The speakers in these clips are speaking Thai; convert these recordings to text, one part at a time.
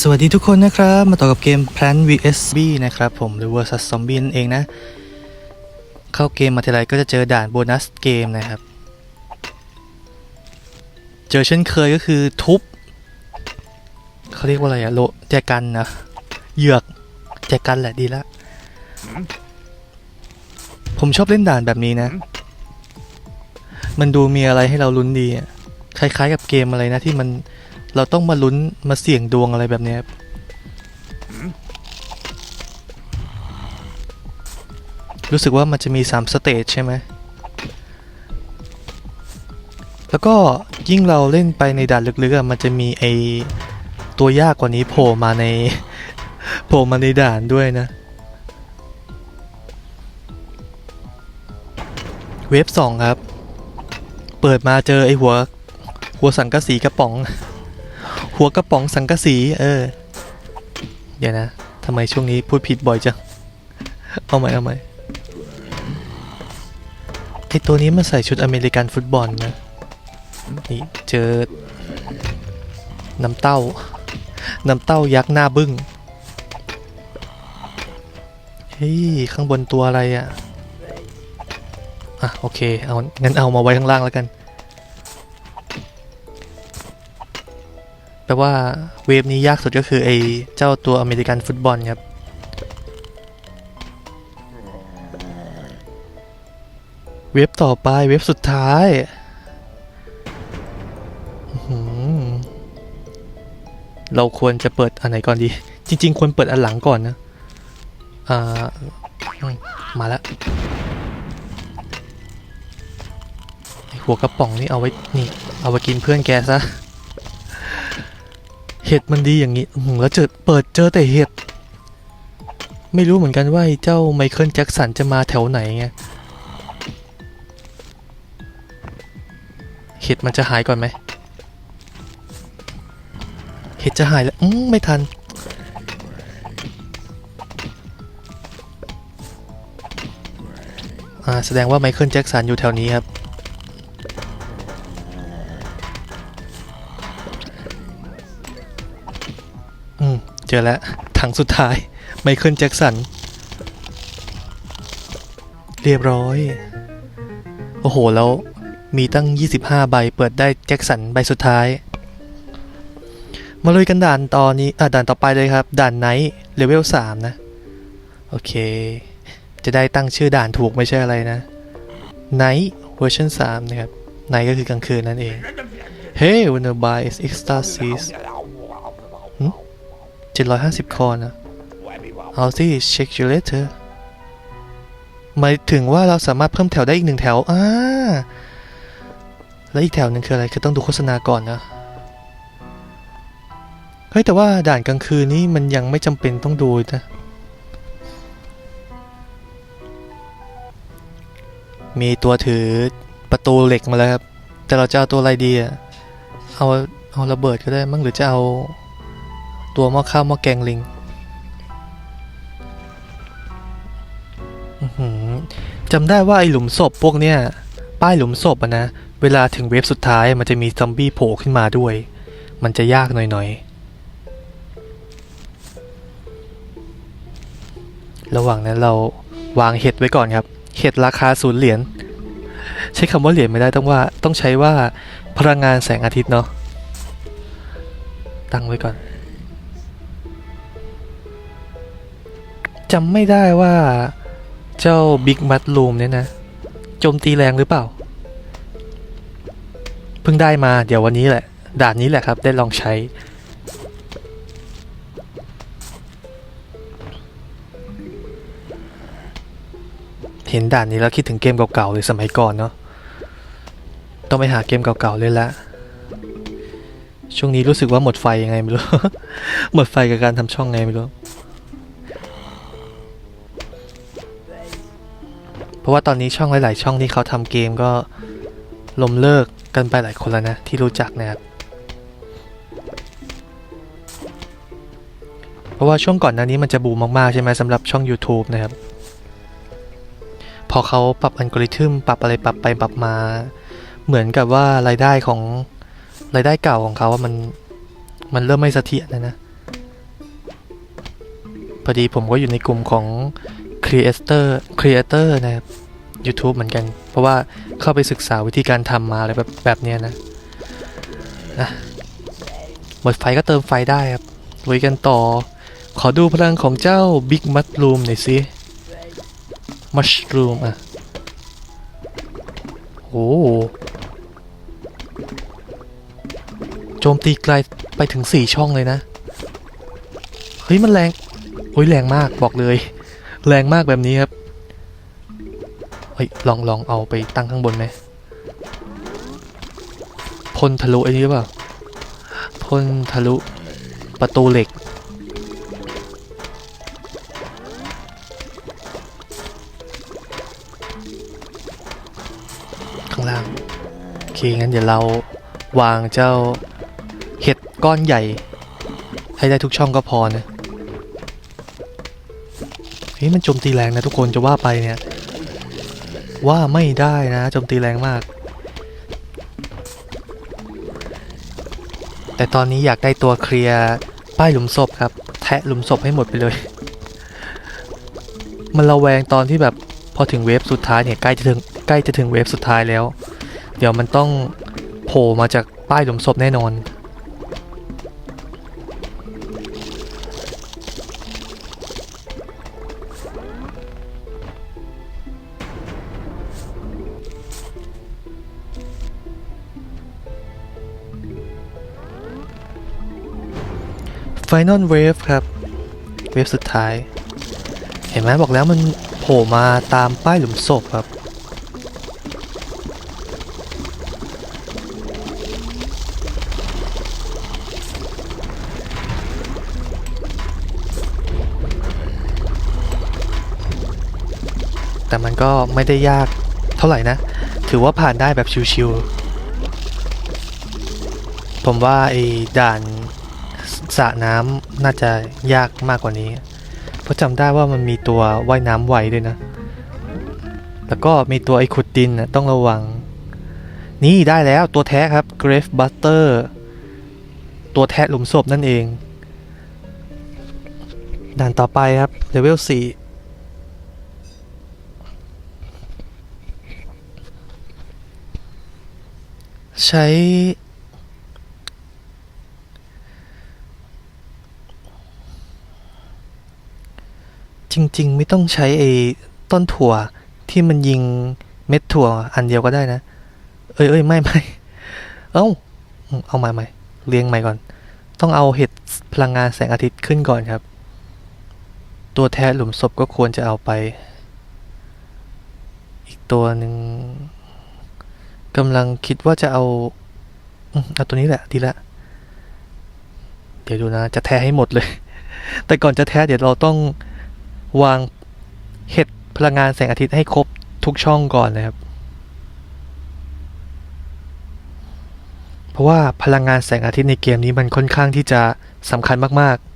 สวัสดีทุกคนนะครับ มาต่อกับเกม Plant vs B นะครับผมหรือ vs Zombie นั่นเองนะ เข้าเกมมาทีไรก็จะเจอด่านโบนัสเกมนะครับ เจอเช่นเคยก็คือทุบเขาเรียกว่าอะไรอะโลแจกันนะเหยือกแจกันแหละดีละ ผมชอบเล่นด่านแบบนี้นะ มันดูมีอะไรให้เราลุ้นดีคล้ายๆกับเกมอะไรนะที่มัน เราต้องมาลุ้นมาเสี่ยงดวงอะไรแบบเนี้ยครับรู้สึกว่ามันจะมี3สเตจใช่ไหมแล้วก็ยิ่งเราเล่นไปในด่านลึกๆอะมันจะมีไอตัวยากกว่านี้โผล่มาในโผล่มาในด่านด้วยนะ เวฟสองครับ เปิดมาเจอไอหัว หัวสังกะสีกระป๋อง หัวกระป๋องสังกะสีเออเดี๋ยวนะทำไมช่วงนี้พูดผิดบ่อยจัง เอาใหม่เอาใหม่ไอตัวนี้มันใส่ชุดอเมริกันฟุตบอลนะ นี่เจอ น้ำเต้า น้ำเต้ายักษ์หน้าบึ้ง เฮ้ย ข้างบนตัวอะไรอะ่ะ อะ โอเค เอา งั้นเอามาไว้ข้างล่างแล้วกัน แปลว่าเวฟนี้ยากสุดก็คือไอ้เจ้าตัวอเมริกันฟุตบอลครับ เวฟต่อไปเวฟสุดท้ายเราควรจะเปิดอันไหนก่อนดี จริง ๆ ควรเปิดอันหลังก่อนนะอ่ามาแล้วหัวกระป๋องนี่เอาไว้นี่ เอาไปกินเพื่อนแกซะ ห็ดมันดีอย่างนี้แล้วเจอเปิดเจอแต่เห็ด ไม่รู้เหมือนกันว่าเจ้าไมเคิลแจ็คสันจะมาแถวไหนไงเห็ดมันจะหายก่อนไหมเห็ดจะหายแล้วอืมไม่ทัน อ่า แสดงว่าไมเคิลแจ็คสันอยู่แถวนี้ครับ จอแล้วถังสุดท้ายไมเคิลแจ็คสัน เรียบร้อย โอ้โห แล้วมีตั้ง 25 ใบเปิดได้แจ็คสันใบสุดท้าย มาลุยกันด่านตอนนี้อะด่านต่อไปเลยครับ ด่านไนท์เลเวล 3 นะ โอเค จะได้ตั้งชื่อด่านถูกไม่ใช่อะไรนะ Night เวอร์ชัน3นะครับ Night ก็คือกลางคืนนั่นเอง Hey wanna buy extra seats 750 คอนะเอาสิ check you later หมายถึงว่าเราสามารถเพิ่มแถวได้อีกหนึ่งแถว อ่า แล้วอีกแถวหนึ่งคืออะไร คือต้องดูโฆษณาก่อนนะ เฮ้ย แต่ว่าด่านกลางคืนนี้มันยังไม่จำเป็นต้องดูนะ มีตัวถือประตูเหล็กมาแล้วครับ แต่เราจะเอาตัวอะไรดีอะเอา เอาระเบิดก็ได้มั้งหรือจะเอา ตัวหม้อข้าวหม้อแกงลิงจำได้ว่าไอหลุมศพพวกเนี้ยป้ายหลุมศพอะนะ เวลาถึงเวฟสุดท้ายมันจะมีซอมบี้โผล่ขึ้นมาด้วย มันจะยากหน่อยๆ ระหว่างนั้นเราวางเห็ดไว้ก่อนครับ เห็ดราคาศูนย์เหรียญ ใช้คำว่าเหรียญไม่ได้ต้องว่า ต้องใช้ว่าพลังงานแสงอาทิตย์เนาะ ตั้งไว้ก่อน จำไม่ได้ว่าเจ้าบิ๊กมัดลูมเนี่ยนะโจมตีแรงหรือเปล่า เพิ่งได้มาเดี๋ยววันนี้แหละ ด่านนี้แหละครับได้ลองใช้ เห็นด่านนี้แล้วคิดถึงเกมเก่าๆเลยสมัยก่อนเนาะต้องไปหาเกมเก่าๆเลยละช่วงนี้รู้สึกว่าหมดไฟยังไงไม่รู้ หมดไฟกับการทำช่องไงไม่รู้ เพราะว่าตอนนี้ช่องหลาย ๆ ช่องที่เขาทำเกมก็ล้มเลิกกันไปหลายคนแล้วนะ ที่รู้จักนะครับ เพราะว่าช่วงก่อนหน้านี้มันจะบูมมาก ๆ ใช่ไหมสำหรับช่อง YouTube นะครับ พอเขาปรับอัลกอริทึมปรับอะไรปรับไปปรับมา เหมือนกับว่ารายได้ของรายได้เก่าของเขาว่ามันมันเริ่มไม่เสถียรนะนะพอดีผมก็อยู่ในกลุ่มของ Creator Creator นะครับ YouTube เหมือนกัน เพราะว่าเข้าไปศึกษาวิธีการทำมาอะไรแบบแบบเนี้ยนะนะหมดไฟก็เติมไฟได้ครับลุยกันต่อ ขอดูพลังของเจ้า Big Mushroom หน่อยสิ Mushroom อะโอ้โหโจมตีไกลไปถึง 4 ช่องเลยนะ เฮ้ย มันแรง โอ้ย แรงมากบอกเลย แรงมากแบบนี้ครับ เฮ้ย ลองลองเอาไปตั้งข้างบนไหมพ่นทะลุไอ้นี่เปล่าพ่นทะลุประตูเหล็ก ข้างล่าง โอเค งั้นเดี๋ยวเราวางเจ้าเห็ดก้อนใหญ่ ให้ได้ทุกช่องก็พอนะ ฮ้ยมันโจมตีแรงนะทุกคนจะว่าไปเนี่ย ว่าไม่ได้นะโจมตีแรงมาก แต่ตอนนี้อยากได้ตัวเคลียร์ป้ายหลุมศพครับ แทะหลุมศพให้หมดไปเลย มันระแวงตอนที่แบบพอถึงเวฟสุดท้ายเนี่ยใกล้จะถึงใกล้จะถึงเวฟสุดท้ายแล้ว เดี๋ยวมันต้องโผล่มาจากป้ายหลุมศพแน่นอน Final Wave ครับ เวฟสุดท้าย เห็นไหมบอกแล้วมันโผล่มาตามป้ายหลุมศพครับ แต่มันก็ไม่ได้ยากเท่าไหร่นะ ถือว่าผ่านได้แบบชิวๆผมว่าไอ้ด่าน สระน้ำน่าจะยากมากกว่านี้ เพราะจำได้ว่ามันมีตัวว่ายน้ำไวด้วยนะ แล้วก็มีตัวไอ้ขุดดินนะต้องระวัง นี่ได้แล้วตัวแท้ครับ Grave Buster ตัวแท้หลุมศพนั่นเอง ด่านต่อไปครับเลเวล4ใช้ จริง ๆ ไม่ต้องใช้ไอ้ต้นถั่วที่มันยิงเม็ดถั่วอันเดียวก็ได้นะ เอ้ยเอ้ยไม่ไม่เอ้า เอาใหม่ใหม่เรียงใหม่ก่อน ต้องเอาเห็ดพลังงานแสงอาทิตย์ขึ้นก่อนครับ ตัวแท้หลุมศพก็ควรจะเอาไป อีกตัวหนึ่งกำลังคิดว่าจะเอาเอาตัวนี้แหละดีละเดี๋ยวดูนะ จะแท้ให้หมดเลย แต่ก่อนจะแท้เดี๋ยวเราต้อง วางเห็ดพลังงานแสงอาทิตย์ให้ครบทุกช่องก่อนนะครับ เพราะว่าพลังงานแสงอาทิตย์ในเกมนี้มันค่อนข้างที่จะสำคัญมาก ๆ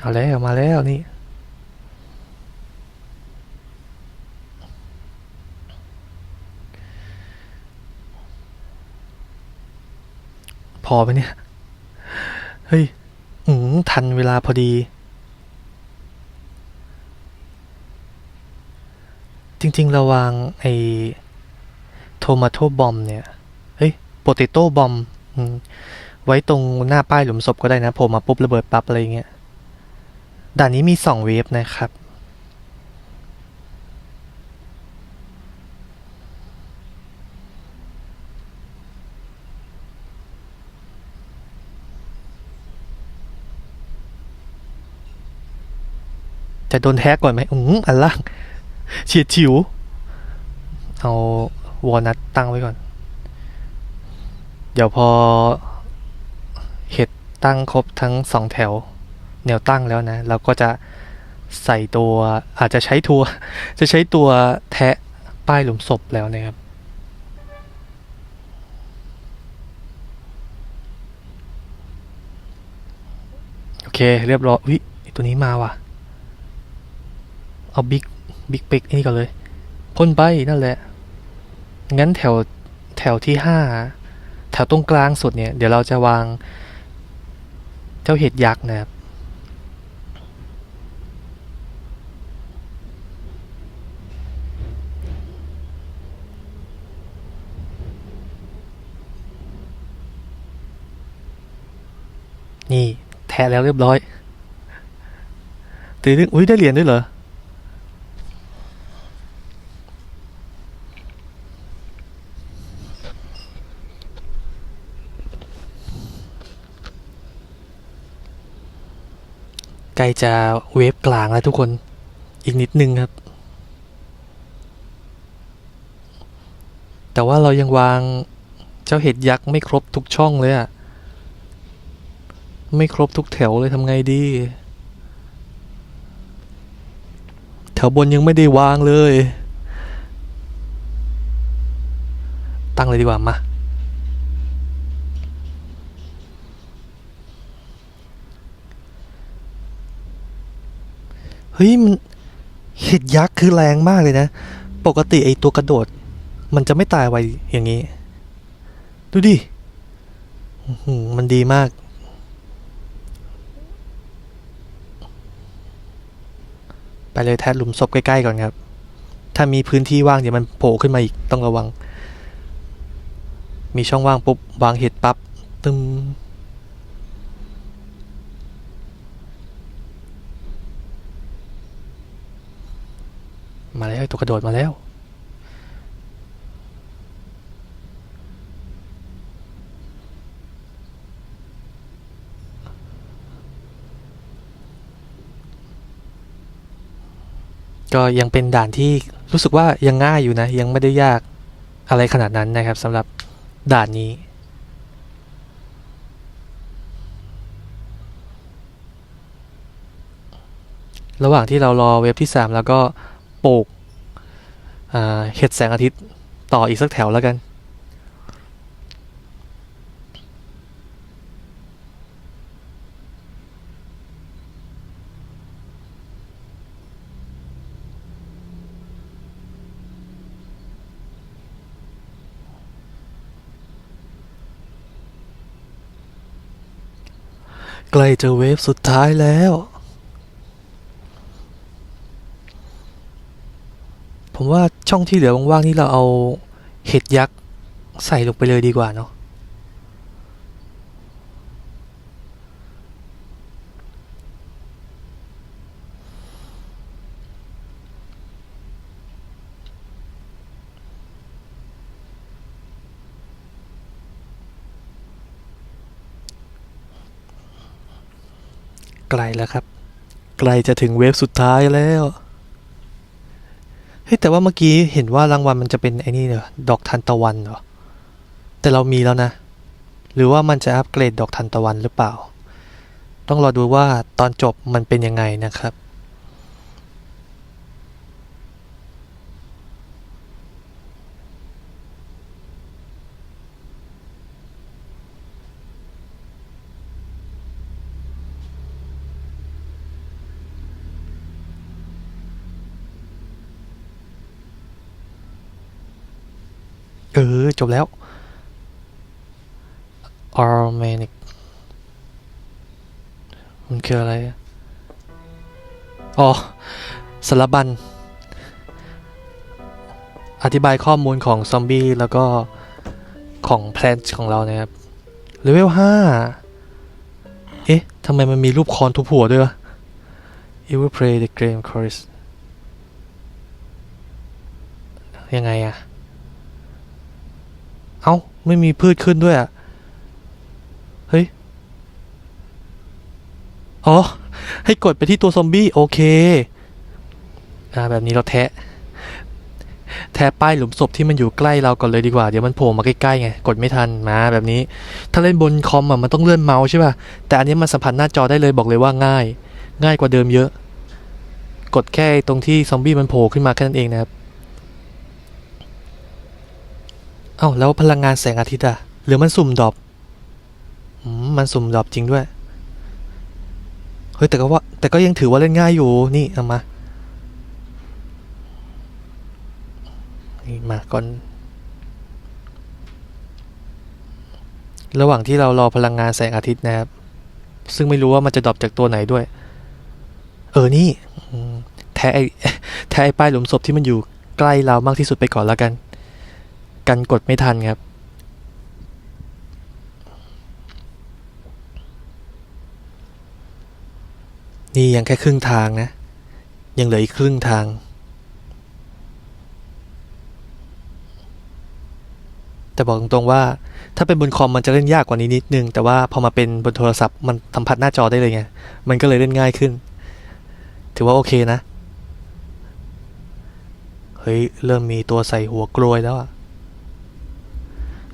เอาแล้วมาแล้วนี่ พอไหมเนี่ย เฮ้ย อืมทันเวลาพอดี จริงๆ ระวางไอ้โทมาโตบอมเนี่ย เฮ้ยโปเตโต้บอมไว้ตรงหน้าป้ายหลุมศพก็ได้นะโผล่มาปุ๊บระเบิดปั๊บอะไรเงี้ย ด่านนี้มีสองเวฟนะครับ จะโดนแท็กก่อนไหมอืมอันล่างเฉียดฉิว เอาวอลนัทตั้งไว้ก่อน เดี๋ยวพอ เห็ดตั้งครบทั้งสองแถว แนวตั้งแล้วนะ เราก็จะใส่ตัวอาจจะใช้ทัวจะใช้ตัวแทะป้ายหลุมศพแล้วนะครับโอเค เรียบร้อยอุ๊ยไอ้ตัวนี้มาว่ะ เอาบิ๊กบิ๊กเป็กนี่ก่อนเลยพ่นไปนั่นแหละ งั้นแถวแถวที่ห้าแถวตรงกลางสุดเนี่ย เดี๋ยวเราจะวาง เจ้าเห็ดยักษ์นะครับนี่แทะแล้วเรียบร้อยตีนึกอุ้ยได้เหรียญด้วยเหรอ ใกล้จะเวฟกลางแล้วทุกคนอีกนิดนึงครับ แต่ว่าเรายังวางเจ้าเห็ดยักษ์ไม่ครบทุกช่องเลยอะไม่ครบทุกแถวเลยทำไงดี แถวบนยังไม่ได้วางเลย ตั้งเลยดีกว่ามา เฮ้ยมันเห็ดยักษ์คือแรงมากเลยนะ ปกติไอตัวกระโดด มันจะไม่ตายไวอย่างนี้ ดูดิมันดีมาก ไปเลยแทะหลุมศพใกล้ๆก่อนครับ ถ้ามีพื้นที่ว่างเดี๋ยวมันโผล่ขึ้นมาอีกต้องระวัง มีช่องว่างปุ๊บวางเห็ดปับ๊บตึม มาแล้วตัวกระโดดมาแล้วก็ยังเป็นด่านที่รู้สึกว่ายังง่ายอยู่นะ ยังไม่ได้ยากอะไรขนาดนั้นนะครับสำหรับด่านนี้ ระหว่างที่เรารอเว็บที่ 3 แล้วก็ ปลูกเห็ดแสงอาทิตย์ต่ออีกสักแถวแล้วกัน ใกล้จะเวฟสุดท้ายแล้ว ผมว่าช่องที่เหลือว่างๆนี่เราเอาเห็ดยักษ์ใส่ลงไปเลยดีกว่าเนาะไกลแล้วครับ ไกลจะถึงเวฟสุดท้ายแล้ว เฮ้ยแต่ว่าเมื่อกี้เห็นว่ารางวัลมันจะเป็นไอ้นี่เหรอดอกทันตะวันเหรอ แต่เรามีแล้วนะ หรือว่ามันจะอัปเกรดดอกทันตะวันหรือเปล่า ต้องรอดูว่าตอนจบมันเป็นยังไงนะครับ ออ จบแล้ว Organic มันคืออะไร อ๋อสารบัญ อธิบายข้อมูลของซอมบี้ แล้วก็ของแพลนของเรานะครับเลเวลห้าเอ๊ะ ทำไมมันมีรูปคอนทุบหัวด้วยวะ You will play the game chorus ยังไงอะ เอ้า ไม่มีพืชขึ้นด้วยอะ เฮ้ย อ๋อ ให้กดไปที่ตัวซอมบี้ โอเคอ่าแบบนี้เราแทะ แทะป้ายหลุมศพที่มันอยู่ใกล้เราก่อนเลยดีกว่า เดี๋ยวมันโผล่มาใกล้ๆไง กดไม่ทันมาแบบนี้ ถ้าเล่นบนคอมอะมันต้องเลื่อนเมาส์ใช่ป่ะ แต่อันนี้มันสัมผัสหน้าจอได้เลยบอกเลยว่าง่าย ง่ายกว่าเดิมเยอะ กดแค่ตรงที่ซอมบี้มันโผล่ขึ้นมาแค่นั้นเองนะครับ เอ้าแล้วพลังงานแสงอาทิตย์อะหรือมันสุ่มดรอปมันสุ่มดรอปจริงด้วย เฮ้ยแต่ก็ว่า แต่ก็ยังถือว่าเล่นง่ายอยู่นี่เอามานี่มาก่อน ระหว่างที่เรารอพลังงานแสงอาทิตย์นะครับ ซึ่งไม่รู้ว่ามันจะดรอปจากตัวไหนด้วย เออนี่แท้ไอแท้ไอป้ายหลุมศพที่มันอยู่ใกล้เรามากที่สุดไปก่อนแล้วกัน กันกดไม่ทันครับ นี่ยังแค่ครึ่งทางนะ ยังเหลืออีกครึ่งทางแต่บอกตรงๆว่าถ้าเป็นบนคอมมันจะเล่นยากกว่านี้นิดนึง แต่ว่าพอมาเป็นบนโทรศัพท์มันสัมผัสหน้าจอได้เลยไง มันก็เลยเล่นง่ายขึ้น ถือว่าโอเคนะ เฮ้ย เริ่มมีตัวใส่หัวกลวยแล้วอะ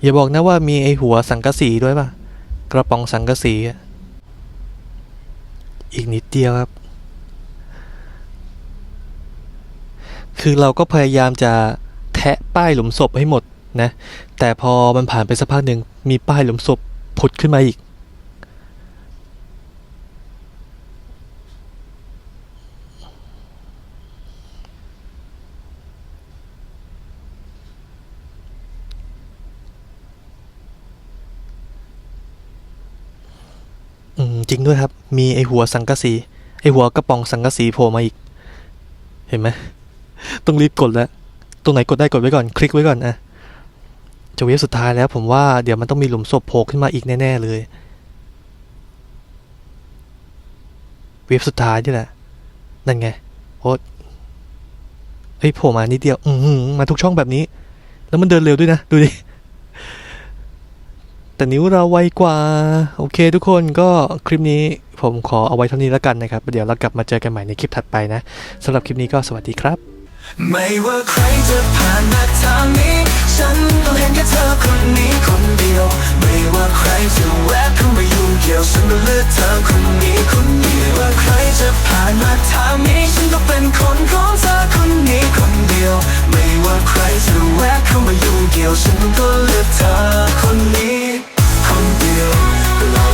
อย่าบอกนะว่ามีไอหัวสังกะสีด้วยป่ะ กระป๋องสังกะสีอะอีกนิดเดียวครับ คือเราก็พยายามจะแทะป้ายหลุมศพให้หมดนะ แต่พอมันผ่านไปสักพักหนึ่งมีป้ายหลุมศพผุดขึ้นมาอีก อืมจริงด้วยครับ มีไอหัวสังกะสีไอหัวกระป๋องสังกะสีโผล่มาอีก เห็นไหมต้องรีบกดแล้ว ตรงไหนกดได้กดไว้ก่อน คลิกไว้ก่อนอะจะเวฟสุดท้ายแล้วผมว่าเดี๋ยวมันต้องมีหลุมศพโผล่ขึ้นมาอีกแน่ ๆ เลย เวฟสุดท้ายนี่แหละ นั่นไงโอ้เฮ้ยโผล่มานิดเดียว อือหือมาทุกช่องแบบนี้ แล้วมันเดินเร็วด้วยนะ ดูดิ แต่นิ้วเราไวกว่า โอเคทุกคนก็คลิปนี้ผมขอเอาไว้เท่านี้แล้วกันนะครับ เดี๋ยวเรากลับมาเจอกันใหม่ในคลิปถัดไปนะสำหรับคลิปนี้ก็สวัสดีครับ ไม่ว่าใครจะผ่านมาทางนี้ ฉันก็เห็นแค่เธอคนนี้คนเดียว ไม่ว่าใครจะแวะเข้ามายุ่งเกี่ยวฉันก็เลือกเธอคนนี้คนเดียวไม่ว่าใครจะผ่านมาทางนี้ ฉันก็เป็นคนของเธอคนนี้คนเดียว ไม่ว่าใครจะแวะเข้ามายุ่งเกี่ยวฉันก็เลือกเธอคนนี้ until the light.